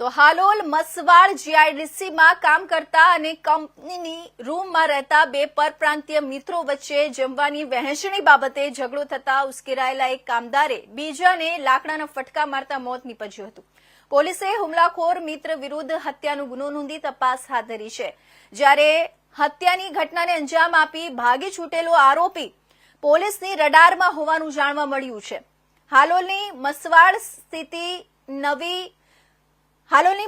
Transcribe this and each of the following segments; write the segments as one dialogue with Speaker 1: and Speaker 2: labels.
Speaker 1: તો હાલોલ મસવાડ જીઆઈડીસીમાં કામ કરતા અને કંપનીની રૂમમાં રહેતા બે પરપ્રાંતીય મિત્રો વચ્ચે જમવાની વહેંચણી બાબતે ઝઘડો થતા ઉશ્કેરાયેલા એક કામદારે બીજાને લાકડાના ફટકા મારતા મોત નીપજ્યું હતું. પોલીસે હુમલાખોર મિત્ર વિરુદ્ધ હત્યાનો ગુનો નોંધી તપાસ હાથ ધરી છે. જ્યારે હત્યાની ઘટનાને અંજામ આપી ભાગી છૂટેલો આરોપી પોલીસની રડારમાં હોવાનું જાણવા મળ્યું છે. હાલોલની મસવાડ સ્થિતિ નવી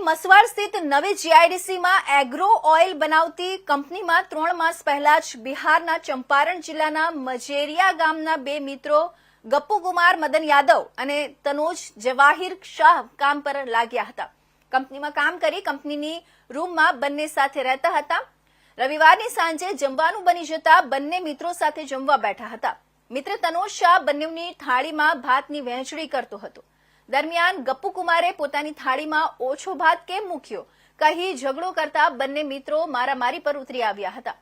Speaker 1: મસવાડ સ્થિત નવી જીઆઈડીસીમાં એગ્રો ઓઇલ બનાવતી કંપનીમાં ત્રણ માસ પહેલા જ બિહારના ચંપારણ જિલ્લાના મજેરિયા ગામના બે મિત્રો ગપ્પુકુમાર મદન યાદવ અને તનોજ જવાહિર શાહ કામ પર લાગ્યા હતા. કંપનીમાં કામ કરી કંપનીની રૂમમાં બંને સાથે રહેતા હતા. રવિવારની સાંજે જમવાનું બની જતા બંને મિત્રો સાથે જમવા બેઠા હતા. મિત્ર તનોજ શાહ બંનેની થાળીમાં ભાતની વહેંચણી કરતો હતો. દરમિયાન ગપ્પુકુમારે પોતાની થાળીમાં ઓછો ભાત કેમ મૂક્યો? કહી ઝઘડો કરતા બંને મિત્રો મારામારી પર ઉતરી આવ્યા હતા.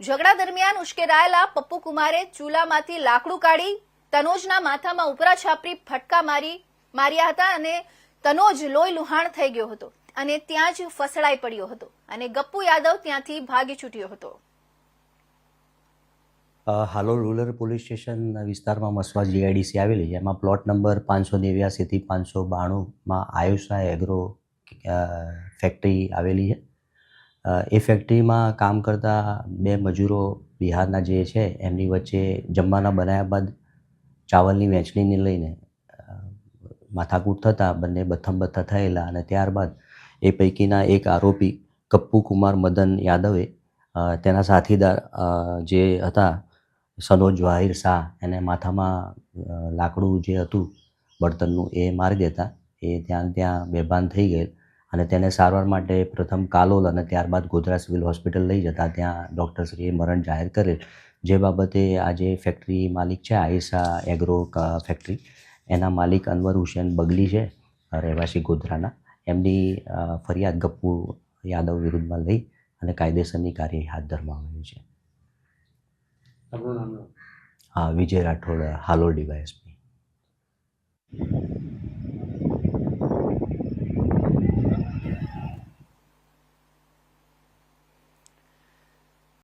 Speaker 1: ઝઘડા દરમિયાન ઉશ્કેરાયેલા પપ્પુ કુમારે ચૂલામાંથી લાકડું કાઢી તનોજના માથામાં ઉપરા છાપરી ફટકા મારી, માર્યા હતા અને તનોજ લોહી લુહાણ થઈ ગયો હતો અને ત્યાં જ ફસડાઈ પડ્યો હતો અને ગપ્પુ યાદવ ત્યાંથી ભાગી છૂટ્યો હતો.
Speaker 2: હાલોલ રૂરલ પોલીસ સ્ટેશન વિસ્તારમાં મસવા જીઆઈડીસી આવેલી છે. એમાં પ્લોટ નંબર પાંચસો નેવ્યાસીથી પાંચસો બાણુંમાં આયુષા એગ્રો ફેક્ટરી આવેલી છે. એ ફેક્ટરીમાં કામ કરતા બે મજૂરો બિહારના જે છે, એમની વચ્ચે જમવાના બનાવ્યા બાદ ચાવલની વહેંચણીને લઈને માથાકૂટ થતાં બંને બથમ બથ્થા થયેલા અને ત્યારબાદ એ પૈકીના એક આરોપી કપ્પુ કુમાર મદન યાદવે તેના સાથીદાર જે હતા સનોજ વાહિર શાહ એને માથામાં લાકડું જે હતું બળતણનું એ મારી દેતા. એ ત્યાં ત્યાં બેભાન થઈ ગયેલ અને તેને સારવાર માટે પ્રથમ કાલોલ અને ત્યારબાદ ગોધરા સિવિલ હોસ્પિટલ લઈ જતા ત્યાં ડૉક્ટરશ્રીએ મરણ જાહેર કરેલ. જે બાબતે આજે ફેક્ટરી માલિક છે આઈસા એગ્રો ફેક્ટરી. એના માલિક અનવર હુસેન બગલી છે, રહેવાસી ગોધરાના. એમની ફરિયાદ ગપ્પુ યાદવ વિરુદ્ધમાં લઈ અને કાયદેસરની કાર્યવાહી હાથ ધરવામાં આવી છે. હા વિજય રાઠોડ હાલો ડીવાયએસપી.